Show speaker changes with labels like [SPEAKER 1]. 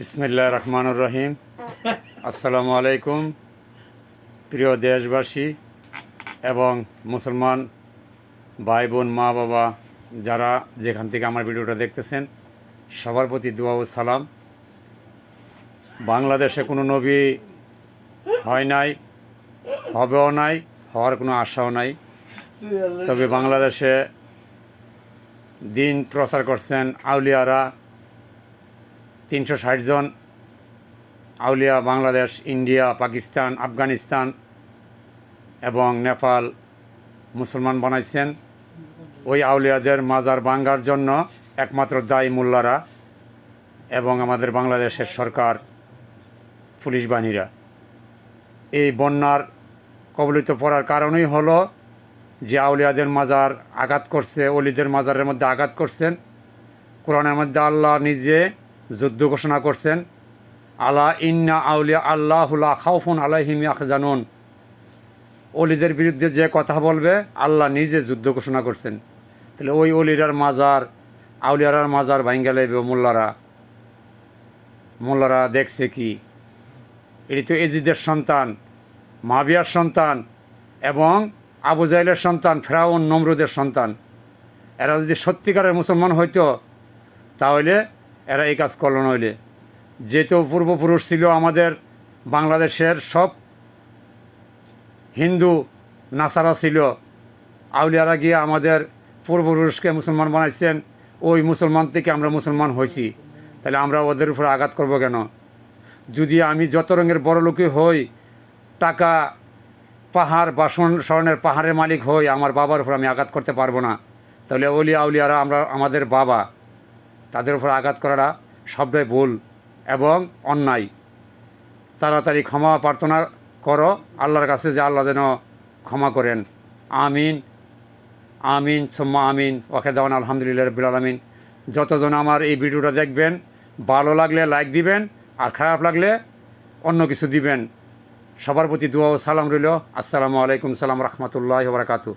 [SPEAKER 1] বিসমিল্লাহ রহমানুর রহিম আসসালামু আলাইকুম প্রিয় দেশবাসী এবং মুসলমান ভাই বোন মা বাবা যারা যেখান থেকে আমার ভিডিওটা দেখতেছেন, সবার প্রতি দোয়া ও সালাম। বাংলাদেশে কোনো নবী হয় নাই, হবেও নাই, হওয়ার কোনো আশাও নাই। তবে বাংলাদেশে দিন প্রচার করছেন আউলিয়ারা তিনশো ষাট জন আউলিয়া, বাংলাদেশ, ইন্ডিয়া, পাকিস্তান, আফগানিস্তান এবং নেপাল মুসলমান বানাইছেন। ওই আউলিয়াদের মাজার ভাঙ্গার জন্য একমাত্র দায়ী মোল্লারা এবং আমাদের বাংলাদেশের সরকার, পুলিশ বাহিনীরা। এই বন্যার কবলিত পড়ার কারণই হলো যে আউলিয়াদের মাজার আঘাত করছে, অলিদের মাজারের মধ্যে আঘাত করছেন। কোরআনের মধ্যে আল্লাহ নিজে যুদ্ধ ঘোষণা করছেন, আলা ইন্না আউলিয়া আল্লাহুল্লাহ খাউফুন আলাহিম জানুন অলিদের বিরুদ্ধে যে কথা বলবে, আল্লাহ নিজে যুদ্ধ ঘোষণা করছেন। তাহলে ওই অলিরার মাজার, আউলিয়ারার মাজার ভাঙ্গা লাইবে মোল্লারা। মোল্লারা দেখছে কি? এটি তো এজিদের সন্তান, মাবিয়ার সন্তান এবং আবু জাইলের সন্তান, ফেরাউন, নমরুদের সন্তান। এরা যদি সত্যিকারের মুসলমান হইতো, তাহলে এরা এই কাজ করল নইলে। যেহেতু পূর্বপুরুষ ছিল আমাদের বাংলাদেশের সব হিন্দু নাসারা ছিল, আউলিয়ারা গিয়ে আমাদের পূর্বপুরুষকে মুসলমান বানাইছেন, ওই মুসলমান থেকে আমরা মুসলমান হয়েছি তাহলে আমরা ওদের উপরে আঘাত করব কেন? যদি আমি যত রঙের বড় লোকই হই, টাকা, পাহাড়, বাসন, স্বর্ণের পাহাড়ের মালিক হই, আমার বাবার উপর আমি আঘাত করতে পারব না। তাহলে অলি আউলিয়ারা আমরা, আমাদের বাবা। তাদের উপর আঘাত করাটা সবটাই ভুল এবং অন্যায়। তাড়াতাড়ি ক্ষমা প্রার্থনা করো, আল্লাহর কাছে যে আল্লাহ যেন ক্ষমা করেন। আমিন। আমিন, সোম্মা আমিন ওকে দেওয়ান আলহামদুলিল্লাহ রবিল আলমিন। যতজন আমার এই ভিডিওটা দেখবেন, ভালো লাগলে লাইক দিবেন, আর খারাপ লাগলে অন্য কিছু দিবেন। সবার প্রতি দোয়া ও সালাম রইল। আসসালামু আলাইকুম, সালাম রহমতুল্লাহ বারাকাতু